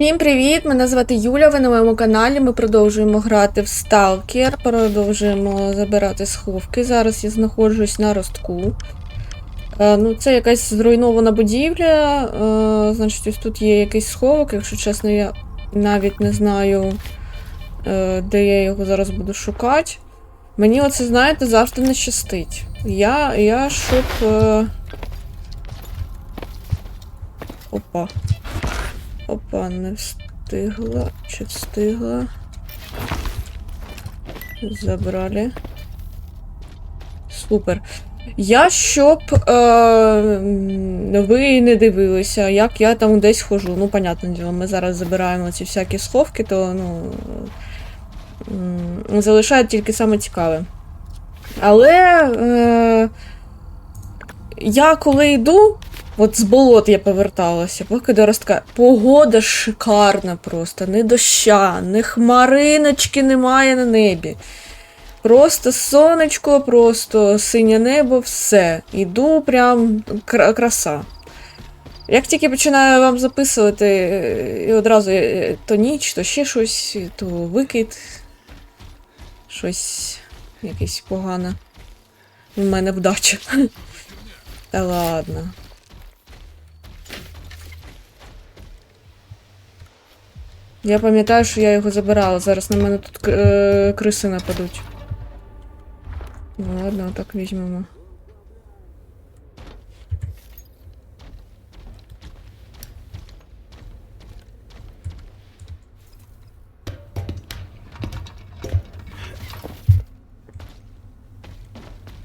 Всім привіт! Мене звати Юля. Ви на моєму каналі. Ми продовжуємо грати в Stalker, продовжуємо забирати сховки. Зараз я знаходжусь на ростку. Е, ну, це якась зруйнована будівля. Е, значить, ось тут є якийсь сховок. Якщо чесно, я навіть не знаю, е, де я його зараз буду шукати. Мені оце, знаєте, завжди не щастить. Я, я щоб. Е... Опа. Опа, не встигла. Чи встигла? Забрали. Супер. Я щоб е, ви не дивилися, як я там десь хожу. Ну, понятне діло, ми зараз забираємо ці всякі сховки, то ну. Залишають тільки саме цікаве. Але е, я коли йду, От з болот я поверталася, поки до ростка. Погода шикарна просто. Ні доща, ні хмариночки немає на небі. Просто сонечко, просто синє небо, все. Іду прям кра- краса. Як тільки починаю вам записувати, е, і одразу е, то ніч, то ще щось, то викид. Щось якесь погане. У мене вдача. Та ладно. Я пам'ятаю, що я його забирала. Зараз на мене тут е, криси нападуть. Ну ладно, так візьмемо.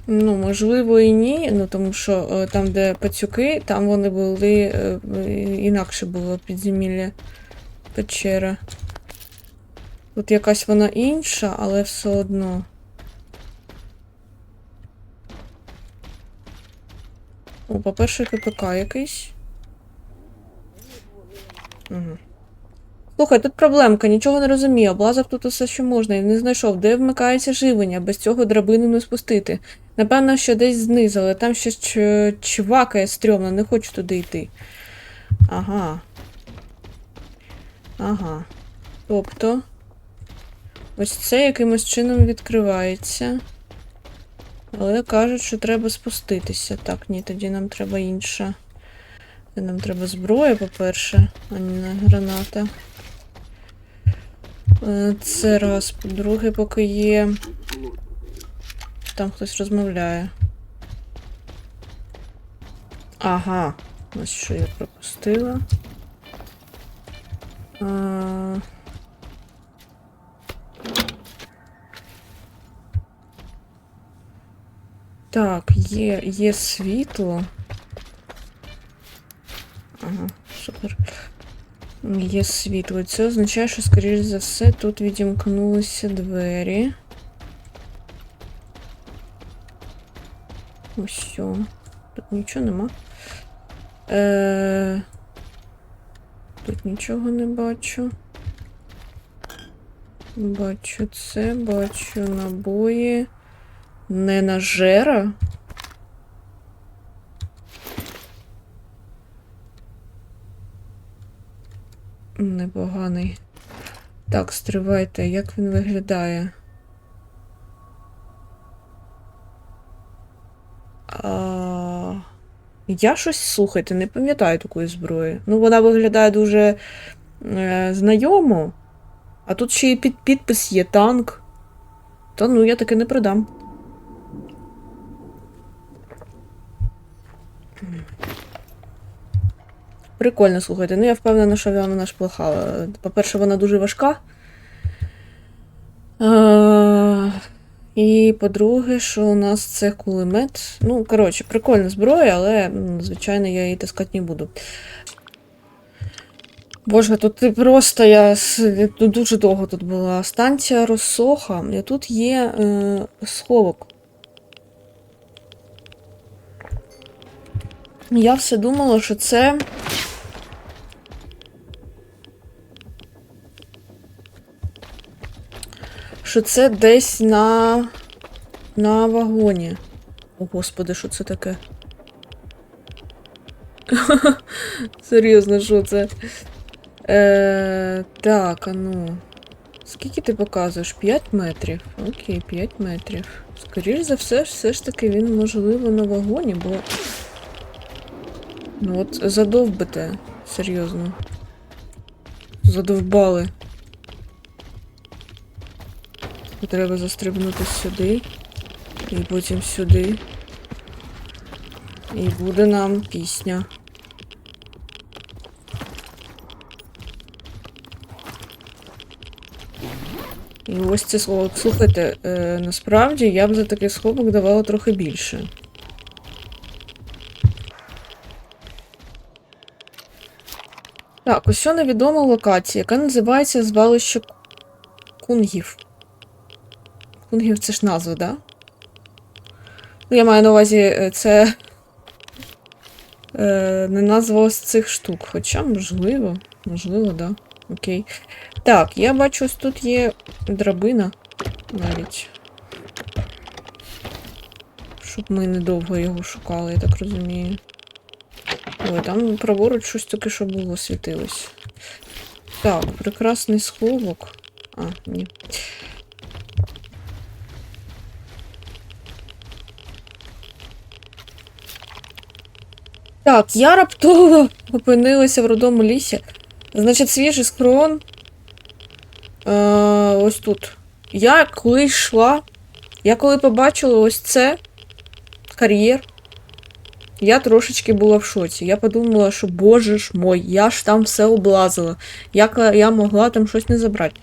Ну, можливо, і ні, ну тому що е, там, де пацюки, там вони були е, е, інакше було підземілля печера. Тут якась вона інша, але все одно. О, по-перше, КПК якийсь. Угу. Слухай, тут проблемка, нічого не розумію. Облазав тут усе, що можна, і не знайшов, де вмикається живлення, без цього драбину не спустити. Напевно, що десь знизу, але там ч- чвакає стрьомно, не хочу туди йти. Ага. Ага. Тобто. Ось це якимось чином відкривається. Але кажуть, що треба спуститися. Так, ні, тоді нам треба інша. Нам треба зброя, по-перше, а не граната. Е, Це раз. По-друге, поки є. Там хтось розмовляє. Ага. Ось що я пропустила. А... Так, є, є світло. Ага, супер. Є світло. Це означає, що, скоріш за все, тут відімкнулися двері. Ось що. Тут нічого нема. Е... Тут нічого не бачу. Бачу це, бачу набої. Не нажера. Непоганий. Так, стривайте, як він виглядає? Я щось слухайте, не пам'ятаю такої зброї. Ну, вона виглядає дуже е, знайомо. А тут ще й під підпис є танк. Та ну я таки не продам. Прикольно, слухайте. Ну я впевнена, що вона ж плоха. По-перше, вона дуже важка. Е, і по-друге, що у нас це кулемет. Ну, коротше, прикольна зброя, але, звичайно, я її таскати не буду. Боже, тут просто я дуже довго тут була. Станція Росоха. І тут є е, сховок. Я все думала, що це. Що це десь на. на вагоні. О, господи, що це таке? Серйозно, що це? Е, так, а ну. Скільки ти показуєш? 5 метрів. Окей, 5 метрів. Скоріш за все, все ж таки він можливо на вагоні, бо. Ну от задовбите, серйозно. Задовбали. Треба застрибнути сюди. І потім сюди. І буде нам пісня. І ось це слово. Слухайте, е, насправді я б за такий сховок давала трохи більше. Так, ось невідома локація, яка називається звалище кунгів. Кунгів це ж назва, да? Ну, я маю на увазі, е, це е, не назва ось цих штук. Хоча, можливо, можливо, да. Окей. Так, я бачу, ось тут є драбина навіть. Щоб ми недовго його шукали, я так розумію. Ой, там праворуч щось таке, що було, світилось. Так, прекрасний сховок. А, ні. Так, я раптово опинилася в родому лісі. Значить, свіжий схрон. Е, ось тут. Я коли йшла, я коли побачила ось це кар'єр, я трошечки була в шоці. Я подумала, що боже ж мой, я ж там все облазила. Як я могла там щось не забрати.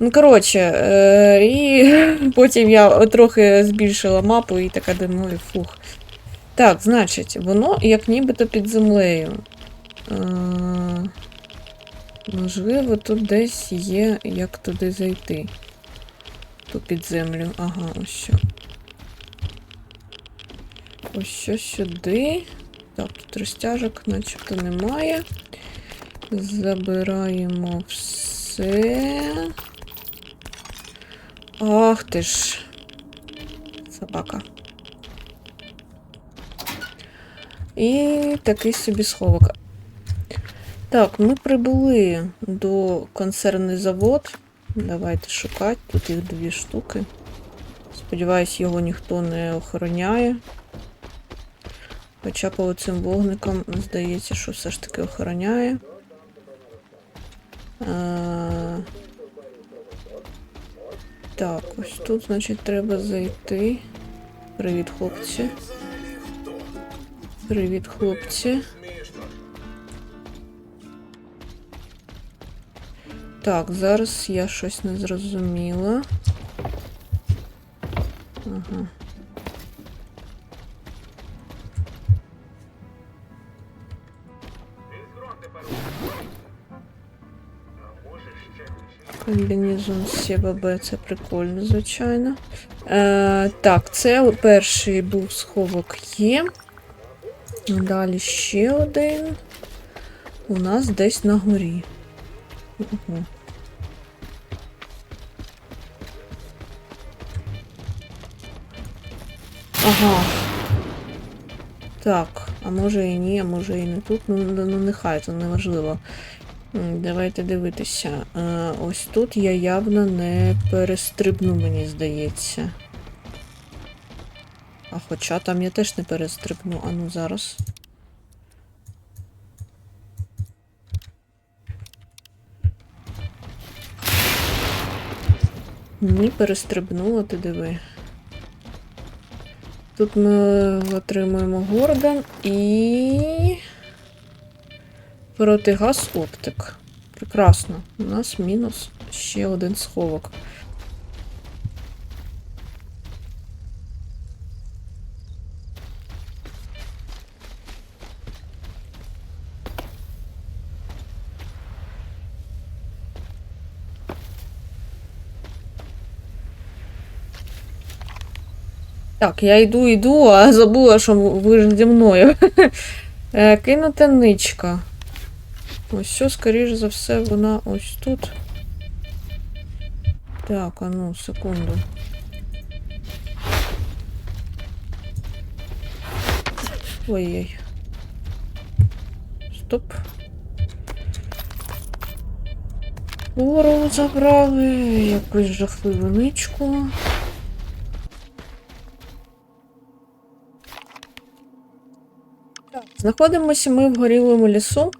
Ну, коротше, е, і потім я трохи збільшила мапу і така думаю, фух. Так, значить, воно як нібито під землею. Е, можливо, тут десь є, як туди зайти. Тут під землю. Ага, ось що. Ось що сюди. Так, тут розтяжок начебто немає. Забираємо все. Ах ти ж. Собака. І такий собі сховок. Так, ми прибули до концерний завод. Давайте шукати. Тут їх дві штуки. Сподіваюсь, його ніхто не охороняє. Хоча по цим вогникам здається, що все ж таки охороняє. А... Так, ось тут, значить, треба зайти. Привіт, хлопці. Привіт, хлопці. Так, зараз я щось не зрозуміла. Ага. Комбінезон СББ, це прикольно, звичайно. Е, так, це перший був сховок є. Далі ще один. У нас десь на горі. Угу. Ага. Так, а може і ні, а може і не тут. Ну, ну ну, нехай, це неважливо. Давайте дивитися. Е, ось тут я явно не перестрибну, мені здається. А хоча там я теж не перестрибну, а ну зараз. Ні, перестрибнула, ти диви. Тут ми отримуємо Гордон і. Протигаз оптик. Прекрасно. У нас мінус ще один сховок. Так, я йду, йду, а забула, що ви ж зі мною. Е, Кинута ничка. Ось що, скоріш за все, вона ось тут. Так, а ну, секунду. Ой-ой. Стоп. Шкуру забрали, якусь жахливу ничку. Знаходимося ми в горілому лісу.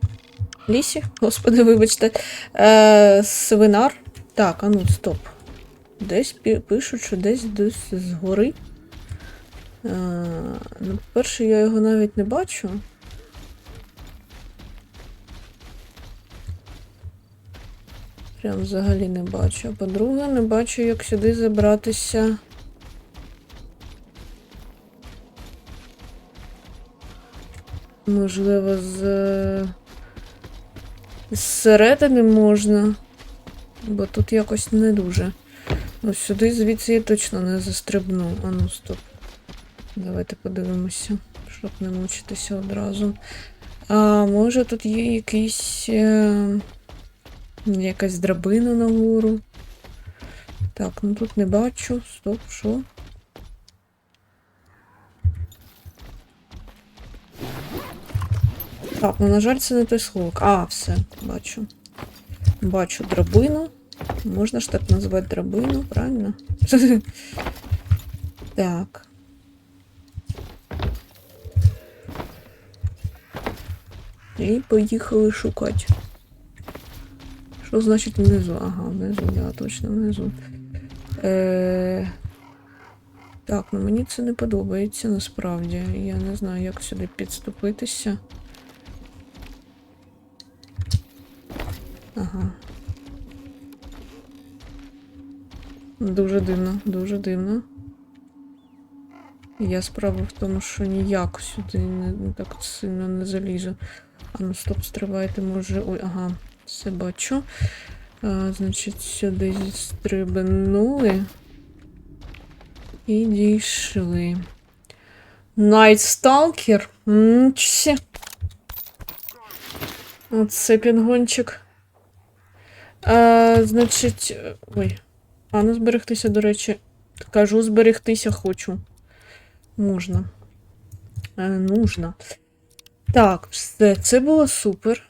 Лісі, господи, вибачте. Е, свинар. Так, а ну, стоп. Десь пишуть, що десь десь згори. Е, ну, по-перше, я його навіть не бачу. Прям взагалі не бачу. По-друге, не бачу, як сюди забратися. Можливо, з. Зсередини можна. Бо тут якось не дуже. Ось сюди звідси я точно не застрибну. А ну стоп. Давайте подивимося, щоб не мучитися одразу. А може тут є якийсь. Е... Якась драбина нагору. Так, ну тут не бачу. Стоп, що? Так, ну на жаль, це не той сховок. А, все, бачу. Бачу драбину. Можна ж так назвати драбину, правильно? Так. І поїхали шукати. Що значить внизу? Ага, внизу, да, точно внизу. Е... Так, ну мені це не подобається насправді. Я не знаю, як сюди підступитися. Ага. Дуже дивно, дуже дивно. Я справа в тому, що ніяк сюди не, так сильно не залізу. А ну стоп, стривайте, може. Ой, ага, все бачу. А, значить, сюди стрибнули. І дійшли. Найт Сталкер. Мчся. Оце пінгончик. А, значить. е, Ой. А ну зберегтися, до речі. Кажу, зберегтися хочу. Можна. Е, нужно. Так, все, це було супер.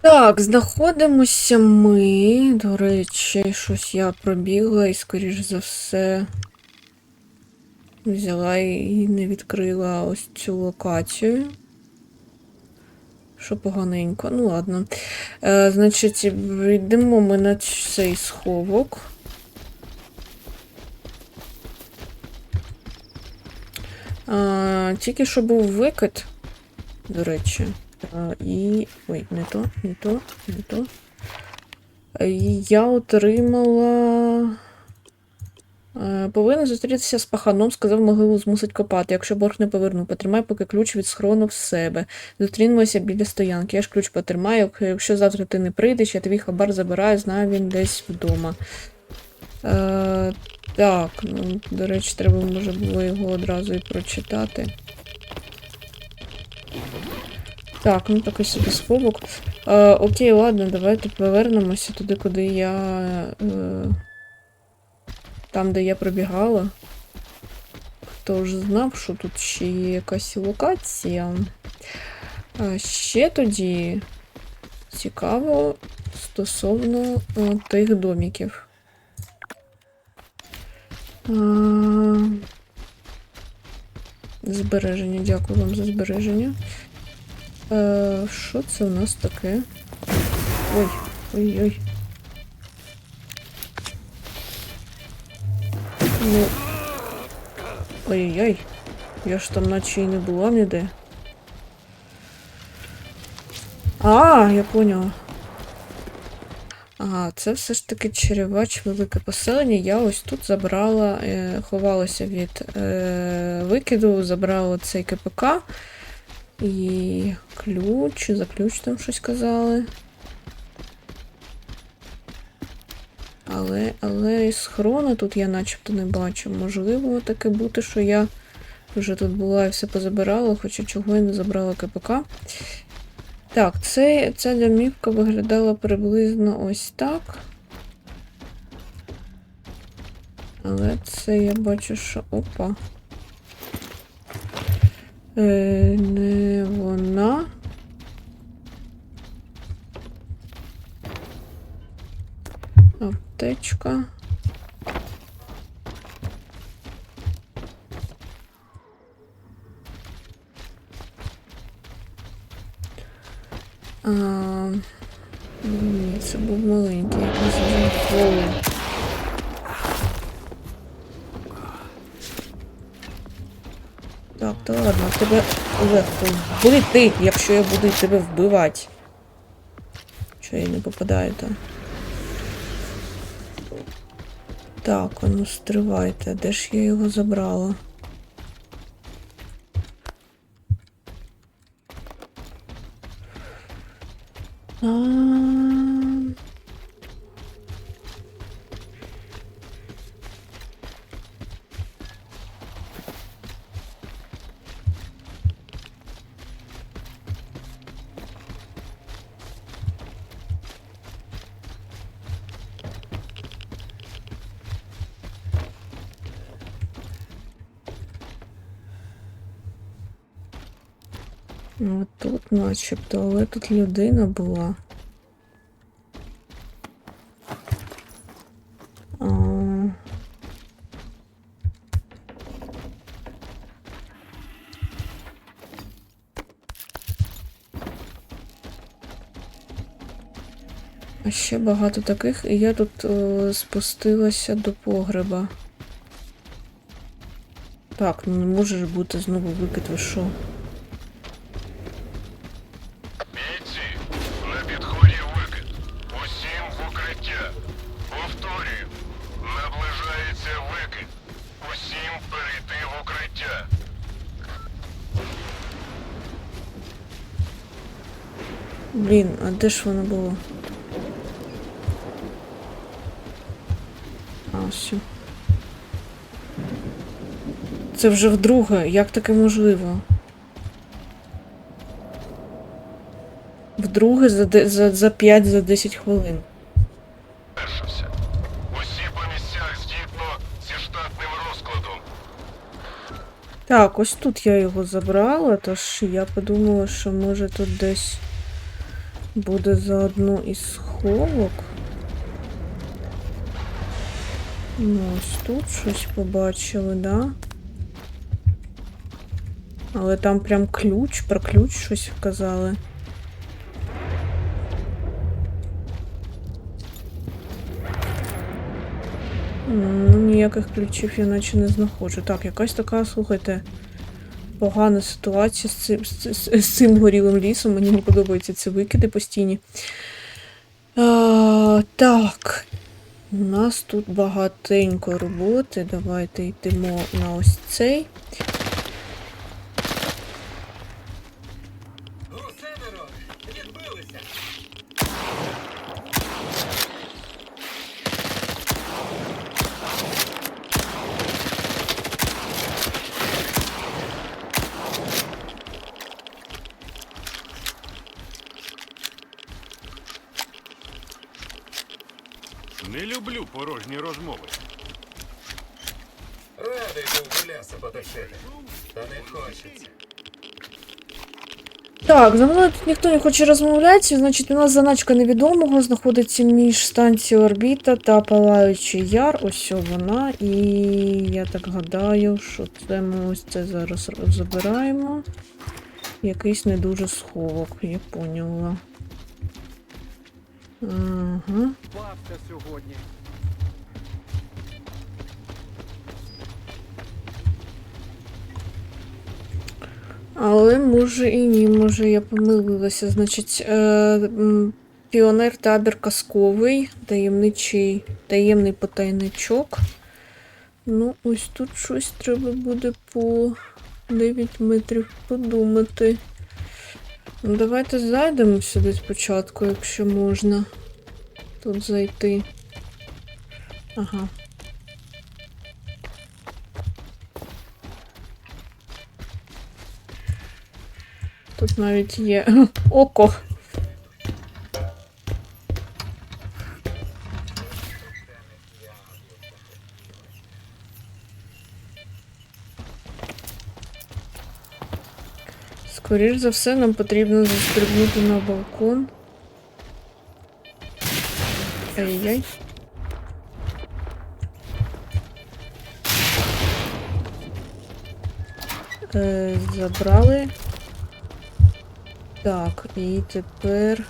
Так, знаходимося ми. До речі, щось я пробігла і, скоріш за все, взяла і не відкрила ось цю локацію. Що поганенько. Ну ладно. Е, значить, йдемо ми на цей сховок. А, тільки що був викид, до речі. А, і. Ой, не то, не то, не то. Я отримала. Е, Повинен зустрітися з паханом, сказав, могилу змусить копати. Якщо борг не поверну, потримай поки ключ від схорону в себе. Зустрінемося біля стоянки. Я ж ключ потримаю. Якщо завтра ти не прийдеш, я твій хабар забираю, знаю він десь вдома. Е, так, ну, до речі, треба може було його одразу і прочитати. Так, ну такий собі сховок. Е, окей, ладно, давайте повернемося туди, куди я. Е, там, де я пробігала. Хто ж знав, що тут ще є якась локація. А ще тоді цікаво стосовно е, тих доміків. А, Збереження, дякую вам за збереження. Е, Що це у нас таке? Ой, ой-ой. Ну. Ой-ой-ой. Я ж там наче і не була ніде. А, я поняла. Ага, це все ж таки черевач велике поселення. Я ось тут забрала, е, ховалася від е, викиду, забрала цей КПК. І ключ, за ключ там щось казали. Але, але і тут я начебто не бачу. Можливо, таке бути, що я вже тут була і все позабирала, хоча чого я не забрала КПК. Так, це, ця домівка виглядала приблизно ось так. Але це я бачу, що. Опа. Е, не вона. Аптечка. А, ні, це був маленький, якийсь голий. Так, та ладно, тебе легко вбити, якщо я буду тебе вбивати. Що я не попадаю то. Так, ну стривайте, де ж я його забрала? А... Ну, тут начебто, але тут людина була. А... А ще багато таких, і я тут е, спустилася до погреба. Так, ну не може ж бути знову викид, ви що? А де ж воно було? А, все. Це вже вдруге. Як таке можливо? Вдруге за, де- за, за 5 за 10 хвилин. Так, ось тут я його забрала, тож я подумала, що може тут десь буде заодно із сховок. Ну, ось тут щось побачили, да? Але там прям ключ, про ключ щось вказали. Ну, ніяких ключів я наче не знаходжу. Так, якась така, слухайте, погана ситуація з цим, з, з- з цим горілим лісом. Мені не подобаються ці викиди постійні. А, так. У нас тут багатенько роботи. Давайте йдемо на ось цей. Так, за мною тут ніхто не хоче розмовляти. Значить, у нас заначка невідомого знаходиться між станцією орбіта та Палаючий Яр. Ось вона. І я так гадаю, що це ми ось це зараз забираємо. Якийсь не дуже сховок, я поняла. Ага. Сьогодні. Але може і ні, може я помилилася. Значить, е, піонер табір казковий, таємничий, таємний потайничок. Ну, ось тут щось треба буде по 9 метрів подумати. Ну, давайте зайдемо сюди спочатку, якщо можна. Тут зайти. Ага. Тут навіть є око. Скоріш за все, нам потрібно застрибнути на балкон. Ай-яй. Е, забрали. Так, і тепер.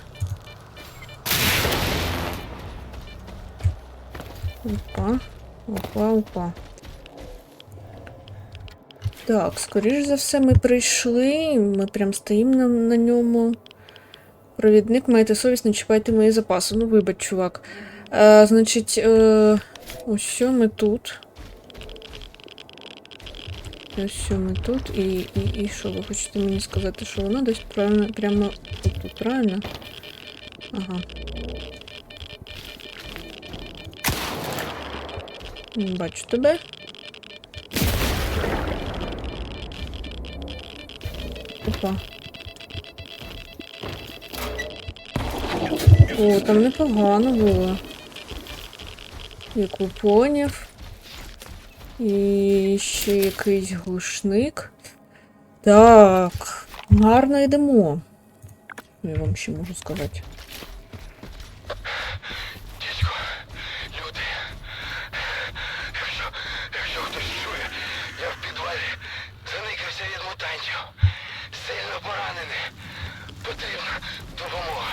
Опа, опа, опа. Так, скоріш за все, ми прийшли. Ми прям стоїмо на, на ньому. Провідник, маєте совість, не чіпайте мої запаси. Ну, вибач, чувак. Е, значить, е, ось що ми тут. Ось ми тут. І, і, і що, ви хочете мені сказати, що вона десь правильно, прямо тут, правильно? Ага. Бачу тебе. Опа. О, там непогано було. Як поняв. І ще якийсь глушник. Так, гарно йдемо. Я вам ще можу сказати. Дідько, люди. Якщо, якщо хтось чує, я в підвалі заникався від мутантів. Сильно поранений. Потрібна допомога.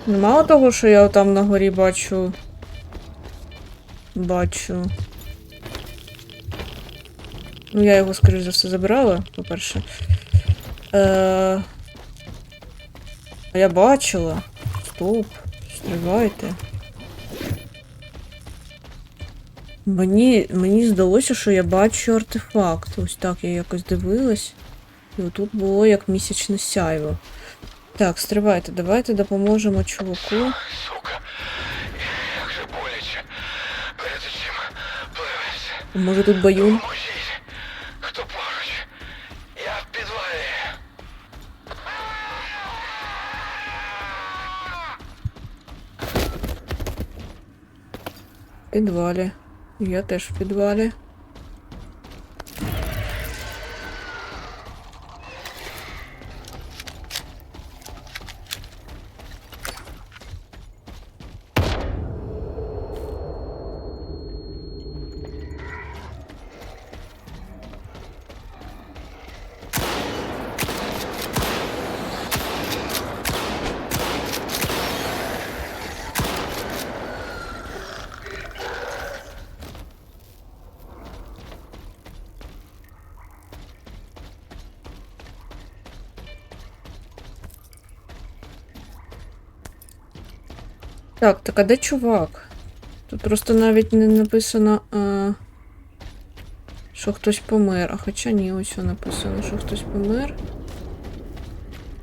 Ну, Мало того, що я там на горі бачу. Бачу. Ну, я його, скоріш за все, забирала, по-перше. Е... Я бачила. Стоп. Стривайте. Мені, мені здалося, що я бачу артефакт. Ось так я якось дивилась. І отут було як місячне сяйво. Так, стривайте, давайте допоможемо чуваку. Сука. Як же боляче. Перед очима пливеться. Може тут баюн? Хто поруч? Я в підвалі. В підвалі. Я теж в підвалі. Так, так а де чувак? Тут просто навіть не написано, а, що хтось помер. А хоча ні, ось написано, що хтось помер.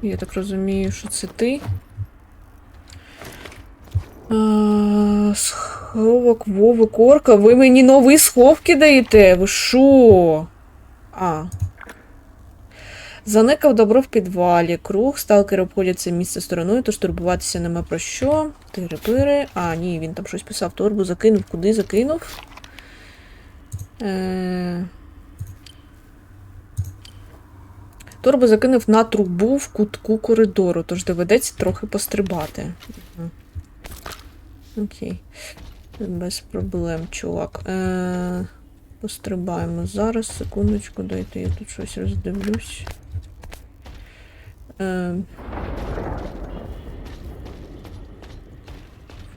Я так розумію, що це ти. А, сховок Вови Корка. Ви мені нові сховки даєте? Ви що? А. Заникав добро в підвалі. Круг, сталкери обходять це місце стороною, тож турбуватися нема про що. Тири-пири. А, ні, він там щось писав. Торбу закинув. Куди закинув? Е... Торбу закинув на трубу в кутку коридору, тож доведеться трохи пострибати. Окей. Без проблем, чувак. Е... Пострибаємо зараз, секундочку, дайте я тут щось роздивлюсь. Е,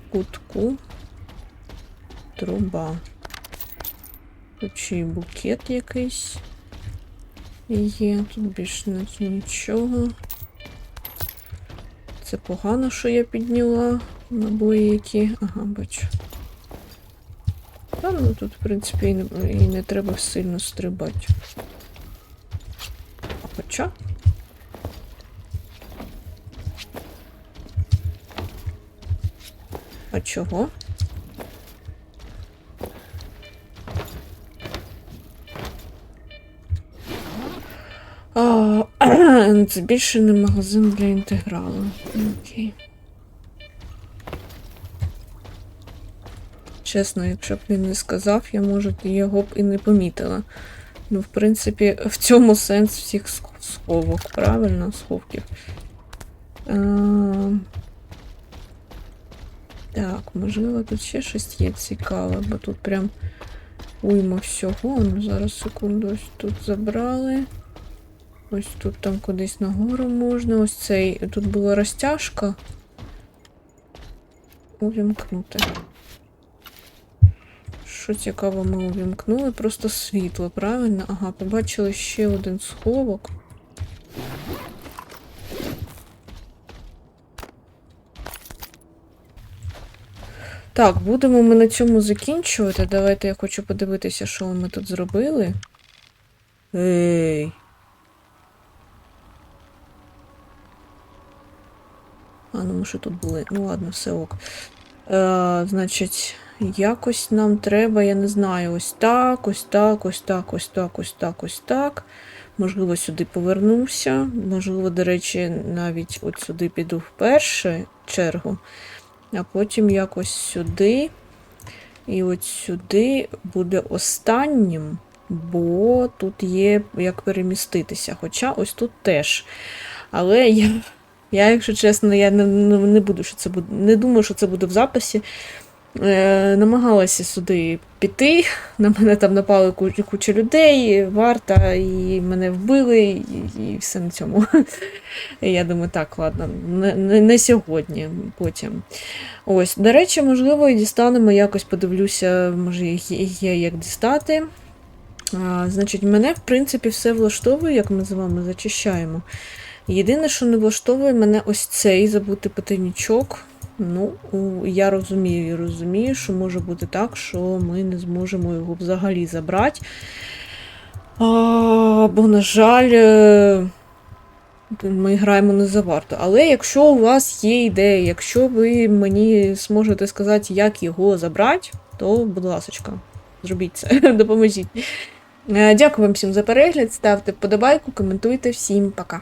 в кутку труба. Тут ще букет якийсь є. Тут більше нічого. Це погано, що я підняла набої які. Ага, бачу. Та ну тут, в принципі, і не, і не треба сильно стрибати. А хоча. багато чого. О, збільшений магазин для інтегралу. Окей. Чесно, якщо б він не сказав, я, може, його б і не помітила. Ну, в принципі, в цьому сенс всіх сховок, правильно, сховків. А... Так, можливо, тут ще щось є цікаве, бо тут прям уйма всього. Ну, зараз секунду, ось тут забрали. Ось тут там кудись нагору можна. Ось цей. Тут була розтяжка. Увімкнути. Що цікаво, ми увімкнули? Просто світло, правильно? Ага, побачили ще один сховок. Так, будемо ми на цьому закінчувати. Давайте я хочу подивитися, що ми тут зробили. Ей. А, ну ми що тут були? Ну ладно, все ок. Е, значить, якось нам треба, я не знаю, ось так, ось так, ось так, ось так, ось так, ось так. Можливо, сюди повернувся. Можливо, до речі, навіть от сюди піду в першу чергу, а потім якось сюди. І от сюди буде останнім, бо тут є як переміститися. Хоча ось тут теж. Але я я, якщо чесно, я не, не, не буду, що це буде. Не думаю, що це буде в записі. Е, намагалася сюди піти. На мене там напали куча, людей, варта, і мене вбили, і, і все на цьому. Я думаю, так, ладно, не, не, сьогодні, потім. Ось, до речі, можливо, і дістанемо, якось подивлюся, може, є як дістати. А, значить, мене, в принципі, все влаштовує, як ми з вами зачищаємо. Єдине, що не влаштовує мене ось цей забути потайнічок. Ну, я розумію і розумію, що може бути так, що ми не зможемо його взагалі забрати. А, бо, на жаль, е, ми граємо не за варто. Але якщо у вас є ідея, якщо ви мені зможете сказати, як його забрати, то, будь ласка, зробіть це, допоможіть. Е, Дякую вам всім за перегляд. Ставте вподобайку, коментуйте. Всім пока.